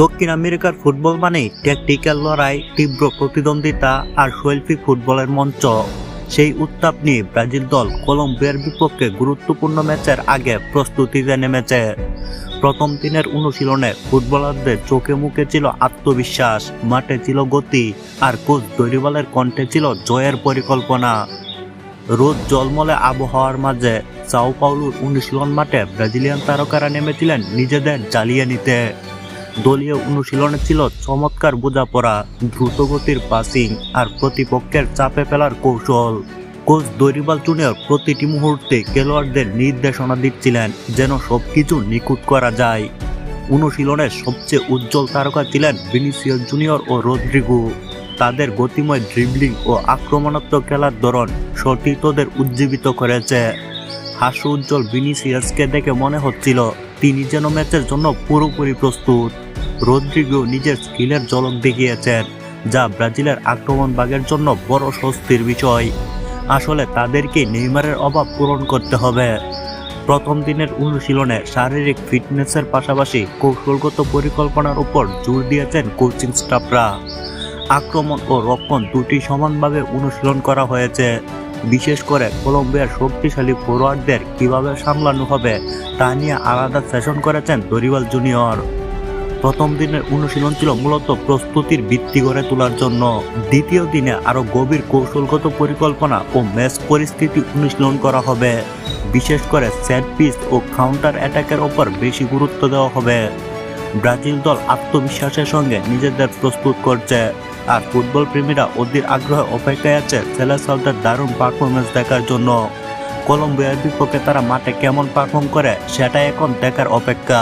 দক্ষিণ আমেরিকার ফুটবল মানেই ট্যাকটিক্যাল লড়াই, তীব্র প্রতিদ্বন্দ্বিতা আর শৈল্পিক ফুটবলের মঞ্চ। সেই উত্তাপ নিয়ে ব্রাজিল দল কলম্বিয়ার বিপক্ষে গুরুত্বপূর্ণ ম্যাচের আগে প্রস্তুতিতে নেমেছে। প্রথম দিনের অনুশীলনে ফুটবলারদের চোখে মুখে ছিল আত্মবিশ্বাস, মাঠে ছিল গতি আর কোচ দরিবালের কণ্ঠে ছিল জয়ের পরিকল্পনা। রোদ জলমলে আবহাওয়ার মাঝে সাও পাউলুর অনুশীলন মাঠে ব্রাজিলিয়ান তারকারা নেমেছিলেন নিজেদের জ্বালিয়ে নিতে দলীয় অনুশীলনে ছিল চমৎকার বোঝাপড়া, দ্রুতগতির পাসিং আর প্রতিপক্ষের চাপে ফেলার কৌশল। কোচ দরিবাল জুনিয়র প্রতিটি মুহূর্তে খেলোয়াড়দের নির্দেশনা দিচ্ছিলেন যেন সবকিছু নিখুঁত করা যায়। অনুশীলনের সবচেয়ে উজ্জ্বল তারকা ছিলেন ভিনিসিয়াস জুনিয়র ও রদ্রিগো। তাদের গতিময় ড্রিবলিং ও আক্রমণাত্মক খেলার ধরন সতীর্থদের উজ্জীবিত করেছে। হাস্য উজ্জ্বল ভিনিসিয়াসকে দেখে মনে হচ্ছিল তিনি যেন ম্যাচের জন্য পুরোপুরি প্রস্তুত। রদ্রিগো নিজের স্কিলের ঝলক দেখিয়েছেন, যা ব্রাজিলের আক্রমণ ভাগের জন্য বড় স্বস্তির বিষয়। আসলে তাদেরকে নেইমারের অভাব পূরণ করতে হবে। প্রথম দিনের অনুশীলনে শারীরিক ফিটনেসের পাশাপাশি কৌশলগত পরিকল্পনার উপর জোর দিয়েছেন কোচিং স্টাফরা। আক্রমণ ও রক্ষণ দুটি সমানভাবে অনুশীলন করা হয়েছে। বিশেষ করে কলম্বিয়ার শক্তিশালী ফরোয়ার্ডদের কীভাবে সামলানো হবে, তা নিয়ে আলাদা সেশন করেছেন দরিওয়াল জুনিয়র। প্রথম দিনের অনুশীলন ছিল মূলত প্রস্তুতির ভিত্তি গড়ে তোলার জন্য। দ্বিতীয় দিনে আরও গভীর কৌশলগত পরিকল্পনা ও ম্যাচ পরিস্থিতি অনুশীলন করা হবে। বিশেষ করে সেট পিস ও কাউন্টার অ্যাটাকের ওপর বেশি গুরুত্ব দেওয়া হবে। ব্রাজিল দল আত্মবিশ্বাসের সঙ্গে নিজেদের প্রস্তুত করছে। আর ফুটবল প্রেমীরা অধীর আগ্রহে অপেক্ষায় আছে সেলেসালদের দারুণ পারফরমেন্স দেখার জন্য। কলম্বিয়ার বিপক্ষে তারা মাঠে কেমন পারফর্ম করে সেটা এখন দেখার অপেক্ষা।